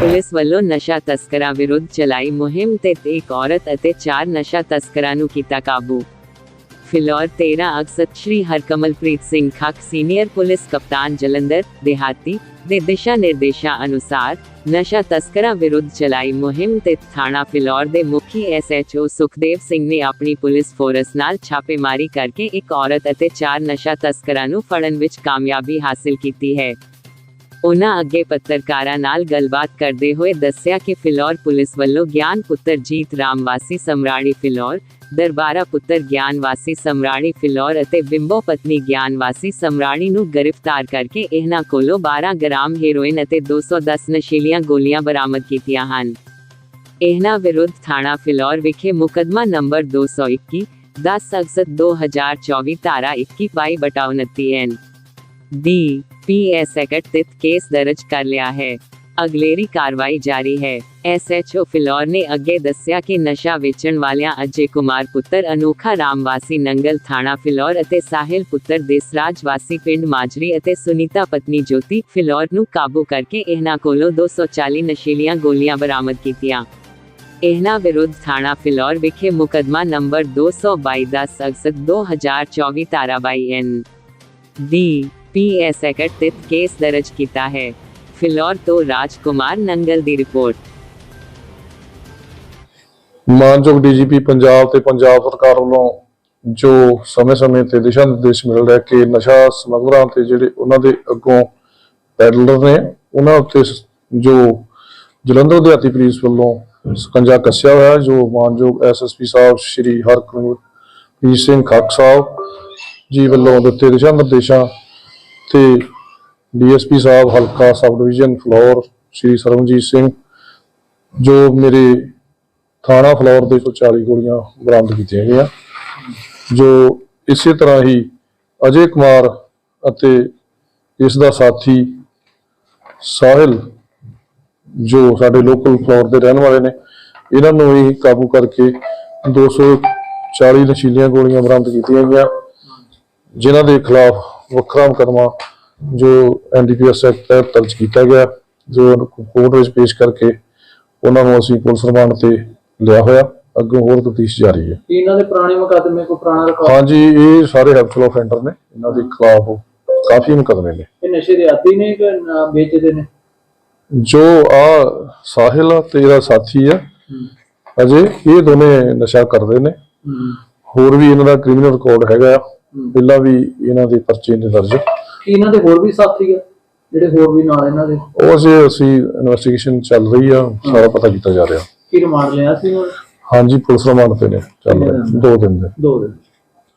Police ਵੱਲੋਂ ਨਸ਼ਾ ਤਸਕਰਾਂ ਵਿਰੁੱਧ ਚਲਾਈ ਮੁਹਿੰਮ ਤੇ ਇੱਕ ਔਰਤ ਅਤੇ ਚਾਰ ਨਸ਼ਾ ਤਸਕਰਾਂ ਨੂੰ ਕੀਤਾ ਕਾਬੂ। ਫਿਲੌਰ 13 ਅਗਸਤ ਸ਼੍ਰੀ ਹਰਕਮਲਪ੍ਰੀਤ ਸਿੰਘ ਖੱਕ ਸੀਨੀਅਰ ਪੁਲਿਸ ਕਪਤਾਨ ਜਲੰਧਰ, ਦਿਹਾਤੀ ਦੇ ਦਿਸ਼ਾ ਨਿਰਦੇਸ਼ਾਂ ਅਨੁਸਾਰ ਨਸ਼ਾ ਤਸਕਰਾਂ ਵਿਰੁੱਧ ਚਲਾਈ ਮੁਹਿੰਮ ਤੇ ਥਾਣਾ ਫਿਲੌਰ ਦੇ ਮੁਖੀ ਐਸਐਚਓ ਸੁਖਦੇਵ ਸਿੰਘ ਨੇ ਆਪਣੀ ਪੁਲਿਸ ਫੋਰਸ ਨਾਲ ਛਾਪੇਮਾਰੀ ਕਰਕੇ ਇੱਕ ਔਰਤ ਅਤੇ ਚਾਰ ਨਸ਼ਾ ਤਸਕਰਾਂ ਨੂੰ ਫੜਨ ਵਿੱਚ ਕਾਮਯਾਬੀ ਹਾਸਲ ਕੀਤੀ ਹੈ। ਉਨ੍ਹਾਂ ਅੱਗੇ ਪੱਤਰਕਾਰਾਂ ਨਾਲ ਗੱਲਬਾਤ ਕਰਦੇ ਹੋਏ ਦੱਸਿਆ ਕਿ ਫਿਲੌਰ ਪੁਲਿਸ ਵੱਲੋਂ ਗਿਆਨ ਪੁੱਤਰ ਜੀਤ ਰਾਮ ਵਾਸੀ ਸਮਰਾੜੀ ਫਿਲੌਰ, ਦਰਬਾਰਾ ਪੁੱਤਰ ਗਿਆਨ ਵਾਸੀ ਸਮਰਾੜੀ ਫਿਲੌਰ ਅਤੇ ਬਿੰਬੋ ਪਤਨੀ ਗਿਆਨ ਵਾਸੀ ਸਮਰਾੜੀ ਨੂੰ ਗ੍ਰਿਫਤਾਰ ਕਰਕੇ ਇਹਨਾਂ ਕੋਲੋਂ 12 ਗ੍ਰਾਮ ਹੈਰੋਇਨ ਅਤੇ 210 ਨਸ਼ੀਲੀਆਂ ਗੋਲੀਆਂ ਬਰਾਮਦ ਕੀਤੀਆਂ ਹਨ। ਇਹਨਾਂ ਵਿਰੁੱਧ ਥਾਣਾ ਫਿਲੌਰ ਵਿਖੇ ਮੁਕਦਮਾ ਨੰਬਰ 221 10 ਅਗਸਤ 2024 ਧਾਰਾ 21 ਬਾਈ ਬਟਾ 29 ਐਨ ਡੀ ਪੀਐਸ ਐਕਟ ਤਹਿਤ ਕੇਸ ਕਰ ਲਿਆ ਹੈ। ਅਗਲੇਰੀ ਕਾਰਵਾਈ ਜਾਰੀ ਹੈ। ਐਸਐਚਓ ਫਿਲੌਰ ਨੇ ਅੱਗੇ ਦੱਸਿਆ ਕਿ ਨਸ਼ਾ ਵੇਚਣ ਵਾਲਿਆਂ ਅਜੇ ਕੁਮਾਰ ਪੁੱਤਰ ਅਨੋਖਾ ਰਾਮ ਵਾਸੀ ਨੰਗਲ ਥਾਣਾ ਫਿਲੌਰ ਅਤੇ ਸਾਹਿਲ ਪੁੱਤਰ ਦੇਸਰਾਜ ਵਾਸੀ ਪਿੰਡ ਮਾਜਰੀ ਅਤੇ ਸੁਨੀਤਾ ਪਤਨੀ ਜੋਤੀ ਫਿਲੌਰ ਨੂੰ ਕਾਬੂ ਕਰਕੇ ਇਹਨਾਂ ਕੋਲੋਂ 240 ਨਸ਼ੀਲੀਆਂ ਗੋਲੀਆਂ ਬਰਾਮਦ ਕੀਤੀਆਂ। ਇਹਨਾਂ ਵਿਰੁੱਧ ਥਾਣਾ ਫਿਲੌਰ ਵਿਖੇ ਮੁਕਦਮਾ ਨੰਬਰ 222 10 ਅਗਸਤ 2024 ਧਾਰਾ 22 ਐਨ ਡੀ ਪੀਐਸ ਐਕਟ ਤਹਿਤ ਕੇਸ ਦਰਜ ਕੀਤਾ ਹੈ ਫਿਲੌਰ ਤੋਂ ਰਾਜਕੁਮਾਰ ਨੰਗਲ ਦੀ ਰਿਪੋਰਟ ਮਾਨਯੋਗ ਡੀਜੀਪੀ ਪੰਜਾਬ ਤੇ ਪੰਜਾਬ ਸਰਕਾਰ ਵੱਲੋਂ ਜੋ ਸਮੇਂ-ਸਮੇਂ ਤੇ ਦਿਸ਼ਾ ਨਿਰਦੇਸ਼ ਮਿਲ ਰਿਹਾ ਕਿ ਨਸ਼ਾ ਸਮਗਲਰਾਂ ਤੇ ਜਿਹੜੇ ਉਹਨਾਂ ਦੇ ਅੱਗੋਂ ਪੈਡਲਰ ਨੇ, ਉਹਨਾਂ ਉੱਤੇ ਜੋ ਜਲੰਧਰ ਦਿਹਾਤੀ ਪੁਲਿਸ ਵੱਲੋਂ ਸਕੰਜਾ ਕੱਸਿਆ ਹੋਇਆ, ਜੋ ਮਾਨਯੋਗ ਐਸਐਸਪੀ ਸਾਹਿਬ ਸ਼੍ਰੀ ਹਰਕ੍ਰਿਸ਼ਨ ਸਿੰਘ ਖੱਕ ਸਾਹਿਬ ਜੀ ਵੱਲੋਂ ਦਿੱਤੇ ਦਿਸ਼ਾ ਨਿਰਦੇਸ਼ਾਂ ਤੇ ਡੀਐਸਪੀ ਸਾਹਿਬ, ਹਲਕਾ ਸਬ ਡਿਵੀਜ਼ਨ, ਫਲੋਰ, ਸ਼੍ਰੀ ਸਰਵਜੀਤ ਸਿੰਘ, ਜੋ ਮੇਰੇ ਥਾਣਾ ਫਲੋਰ ਦੇ ਤੋਂ 40 ਗੋਲੀਆਂ ਬਰਾਮਦ ਕੀਤੀਆਂ ਗਈਆਂ, ਜੋ ਇਸੇ ਤਰ੍ਹਾਂ ਹੀ ਅਜੇ ਕੁਮਾਰ ਅਤੇ ਇਸ ਦਾ ਸਾਥੀ ਸਾਹਿਲ, ਜੋ ਸਾਡੇ ਲੋਕਲ ਫਲੋਰ ਦੇ ਰਹਿਣ ਵਾਲੇ ਨੇ, ਇਹਨਾਂ ਨੂੰ ਹੀ ਕਾਬੂ ਕਰਕੇ 240 ਨਸ਼ੀਲੀਆਂ ਗੋਲੀਆਂ ਬਰਾਮਦ ਕੀਤੀਆਂ ਗਈਆਂ, ਜਿਨ੍ਹਾਂ ਦੇ ਖਿਲਾਫ ਵੱਖਰਾ ਮੁਕੱਦਮਾ ਜੋ ਐਨਡੀਪੀਐਸ ਐਕਟ ਤਹਿਤ ਦਰਜ ਕੀਤਾ ਗਿਆ ਜੋ ਕੋਰਟ ਵਿੱਚ ਪੇਸ਼ ਕਰਕੇ ਉਹਨਾਂ ਨੂੰ ਅਸੀਂ ਪੁਲਿਸ ਰਿਮਾਂਡ ਤੇ ਲਿਆ ਹੋਇਆ। ਅੱਗੇ ਹੋਰ ਤਫਤੀਸ਼ ਜਾਰੀ ਹੈ। ਇਹਨਾਂ ਦੇ ਪੁਰਾਣੇ ਮੁਕੱਦਮੇ ਕੋ ਪੁਰਾਣਾ ਰਿਕਾਰਡ ਹਾਂਜੀ ਇਹ ਸਾਰੇ ਹੈਪਫੁਲ ਆਫੈਂਡਰ ਨੇ। ਇਹਨਾਂ ਦੇ ਖਿਲਾਫ ਕਾਫੀ ਮੁਕੱਦਮੇ ਨੇ। ਇਹ ਨਸ਼ੇ ਦੇ ਆਦੀ ਨੇ ਕਿ ਵੇਚਦੇ ਨੇ? ਜੋ ਆ ਸਾਹਿਲ ਤੇ ਇਹਦਾ ਸਾਥੀ ਆ ਅਜੇ ਇਹ ਦੋਨੇ ਨਸ਼ਾ ਕਰਦੇ ਨੇ। ਹੋਰ ਵੀ ਇਹਨਾਂ ਦਾ ਕ੍ਰਿਮੀਨਲ ਰਿਕਾਰਡ ਹੈਗਾ ਆ। ਪਹਿਲਾਂ ਵੀ ਇਹਨਾਂ ਦੇ ਪਰਚੇ ਨੇ ਦਰਜ। ਇਹਨਾਂ ਦੇ ਹੋਰ ਵੀ ਸਾਥੀ ਆ? ਜਿਹੜੇ ਹੋਰ ਵੀ ਨਾਲ ਇਹਨਾਂ ਦੇ? ਉਹ ਅਸੀਂ ਅਸੀਂ ਇਨਵੈਸਟੀਗੇਸ਼ਨ ਚੱਲ ਰਹੀ ਆ ਸਾਰਾ ਪਤਾ ਕੀਤਾ ਜਾ ਰਿਹਾ। ਕੀ ਰਿਮਾਂਡ ਲਿਆ ਸੀ? ਹਾਂਜੀ ਪੁਲਿਸ ਰਿਮਾਂਡ ਤੇ ਨੇ ਚੱਲ ਰਿਹਾ। ਦੋ ਦਿਨ ਦੇ। ਦੋ ਦਿਨ।